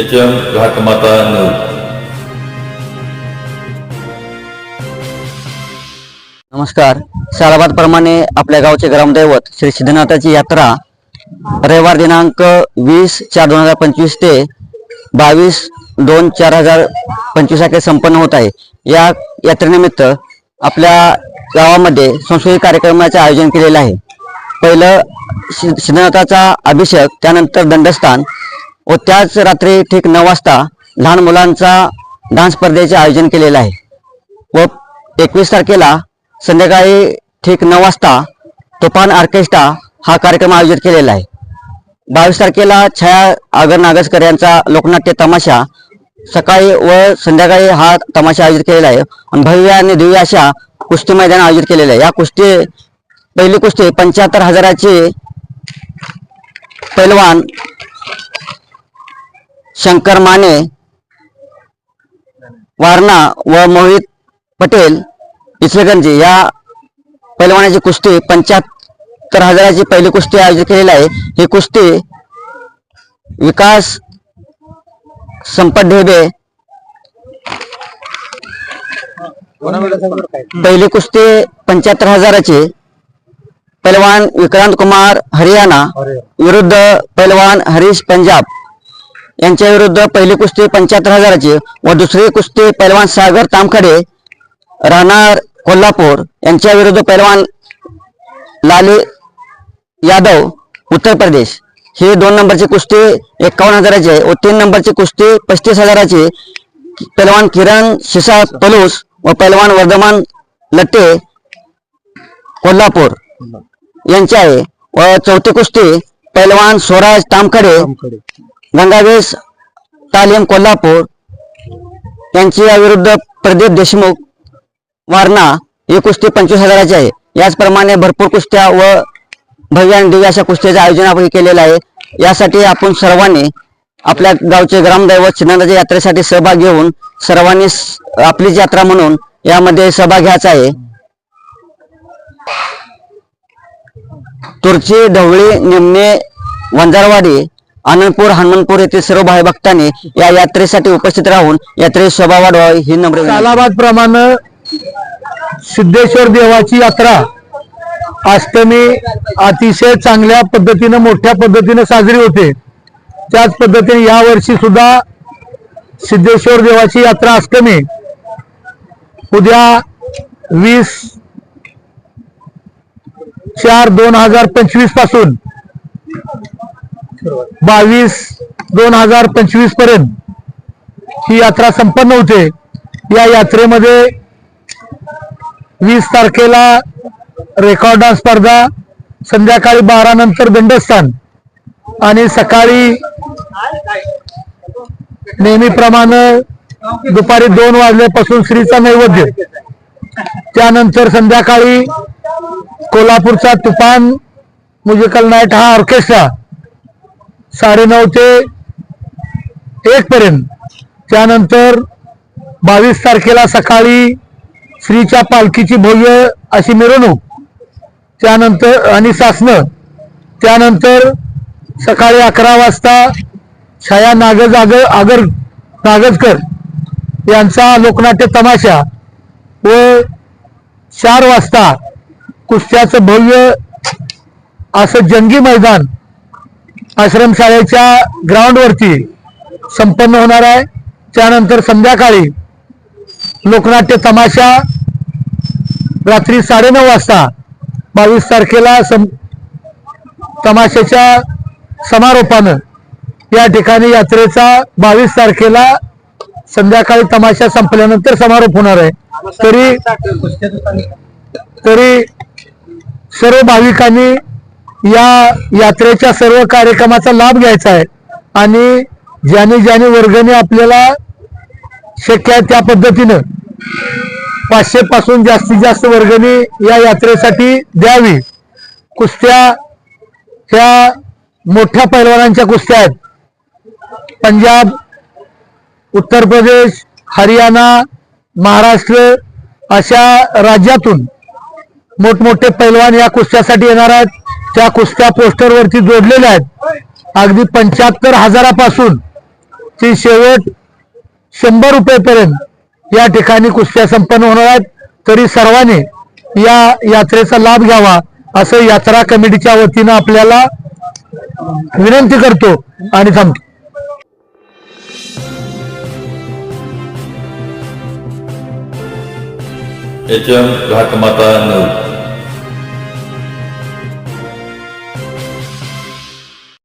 H M घाटमाता news नमस्कार. सालाबादप्रमाणे आपल्या गावचे ग्रामदैवत श्री सिद्धनाथाची यात्रा रविवार दिनांक वीस चार दोन हजार पंचवीस ते बावीस दोन चार हजार पंचवीस अखेर संपन्न होत आहे. या यात्रेनिमित्त आपल्या गावामध्ये सांस्कृतिक कार्यक्रमाचे आयोजन केलेलं आहे. पहिलं सिद्धनाथाचा अभिषेक त्यानंतर दंडस्थान व त्याच रात्री ठीक नऊ वाजता लहान मुलांचा डान्स स्पर्धेचे आयोजन केलेलं आहे. व एकवीस तारखेला संध्याकाळी ठीक नऊ वाजता तुफान ऑर्केस्ट्रा हा कार्यक्रम आयोजित केलेला आहे. बावीस तारखेला छाया आगर नागसकर यांचा लोकनाट्य तमाशा सकाळी व संध्याकाळी हा तमाशा आयोजित केलेला आहे. आणि भव्य आणि दिव्य अशा कुस्ती मैदान आयोजित केलेलं आहे. या कुस्ती पहिली कुस्ती पंच्याहत्तर हजाराची पैलवान शंकर माने वारणा व मोहित पटेल इचलगंजी या पैलवानाची कुस्ती पंच्याहत्तर हजाराची पहिली कुस्ती आयोजित केलेली आहे. ही कुस्ती विकास संपत ढेबे पहिली कुस्ती पंच्याहत्तर हजाराची. पैलवान विक्रांत कुमार हरियाणा. विरुद्ध पैलवान हरीश पंजाब. यांच्या विरुद्ध पहिली कुस्ती पंच्याहत्तर हजाराची व दुसरी कुस्ती पैलवान सागर तामखडे राहणार कोल्हापूर यांच्या विरुद्ध पैलवान लाली यादव उत्तर प्रदेश. ही दोन नंबरची कुस्ती एकावन्न हजाराची आहे. व तीन नंबरची कुस्ती पस्तीस हजाराची पैलवान किरण शिसा पलूस व पैलवान वर्धमान लट्टे कोल्हापूर यांची आहे. व चौथी कुस्ती पैलवान स्वराज तामखडे. गंगावेश तालीम कोल्हापूर यांची याविरुद्ध प्रदीप देशमुख वारणा ही कुस्ती पंचवीस हजाराची आहे. याचप्रमाणे भरपूर कुस्त्या व भव्य आणि दिव्य अशा कुस्त्याचं आयोजन आपण केलेलं आहे. यासाठी आपण सर्वांनी आपल्या गावचे ग्रामदैवत सिद्धांताच्या यात्रेसाठी सहभाग घेऊन सर्वांनी आपलीच यात्रा म्हणून यामध्ये सहभाग घ्यायचा आहे. तुरची ढवळी निमणे वंजारवाडी आनंदपूर हनुमानपूर येथील सर्व भाई भक्तांनी या यात्रेसाठी उपस्थित राहून यात्रेत शोभा वाढवावी ही नम्र अलाहाबाद प्रमाण प्रमाणे सिद्धेश्वर देवाची यात्रा अष्टमी अतिशय चांगल्या पद्धतीनं मोठ्या पद्धतीनं साजरी होते. त्याच पद्धतीने या वर्षी सुद्धा सिद्धेश्वर देवाची यात्रा अष्टमी उद्या वीस चार दोन हजार पंचवीसपासून बावीस दोन हजार पंचवीसपर्यंत ही यात्रा संपन्न होते. या यात्रेमध्ये वीस तारखेला रेकॉर्ड स्पर्धा संध्याकाळी बारा नंतर दंडस्थान आणि सकाळी नेहमीप्रमाणे दुपारी दोन वाजल्यापासून श्रीचा नैवेद्य. त्यानंतर संध्याकाळी कोल्हापूरचा तुफान म्युझिकल नाईट हा ऑर्केस्ट्रा साडेनऊ ते एक पर्यंत. त्यानंतर बावीस तारखेला सकाळी श्रीच्या पालखीची भव्य अशी मिरवणूक. त्यानंतर आणि सासनं त्यानंतर सकाळी अकरा वाजता छाया नागज आगर आगर नागजकर यांचा लोकनाट्य तमाशा व चार वाजता कुस्त्याचं भव्य असं जंगी मैदान आश्रमशाळेच्या ग्राउंडवरती संपन्न होणार आहे. त्यानंतर संध्याकाळी लोकनाट्य तमाशा रात्री साडेनऊ वाजता बावीस तारखेला सं तमाशाच्या समारोपानं या ठिकाणी यात्रेचा बावीस तारखेला संध्याकाळी तमाशा संपल्यानंतर समारोप होणार आहे. तरी तरी सर्व भाविकांनी या यात्रेच्या सर्व कार्यक्रमाचा लाभ घ्यायचा आहे. आणि ज्याने ज्याने वर्गणी आपल्याला शक्य आहे त्या पद्धतीनं पाचशे पासून जास्तीत जास्त वर्गणी या यात्रेसाठी द्यावी. कुस्त्या ह्या मोठ्या पैलवानांच्या कुस्त्या आहेत. पंजाब उत्तर प्रदेश हरियाणा महाराष्ट्र अशा राज्यातून मोठमोठे पैलवान या कुस्त्यासाठी येणार आहेत. त्या कुस्त्या पोस्टरवरती जोडलेल्या आहेत. अगदी पंच्याहत्तर हजारापासून ती शेवट शंभर रुपयेपर्यंत या ठिकाणी कुस्त्या संपन्न होणार आहेत. तरी सर्वांनी या यात्रेचा लाभ घ्यावा असं यात्रा कमिटीच्या वतीनं आपल्याला विनंती करतो आणि थांबतो एच एम घाटमाता नऊ.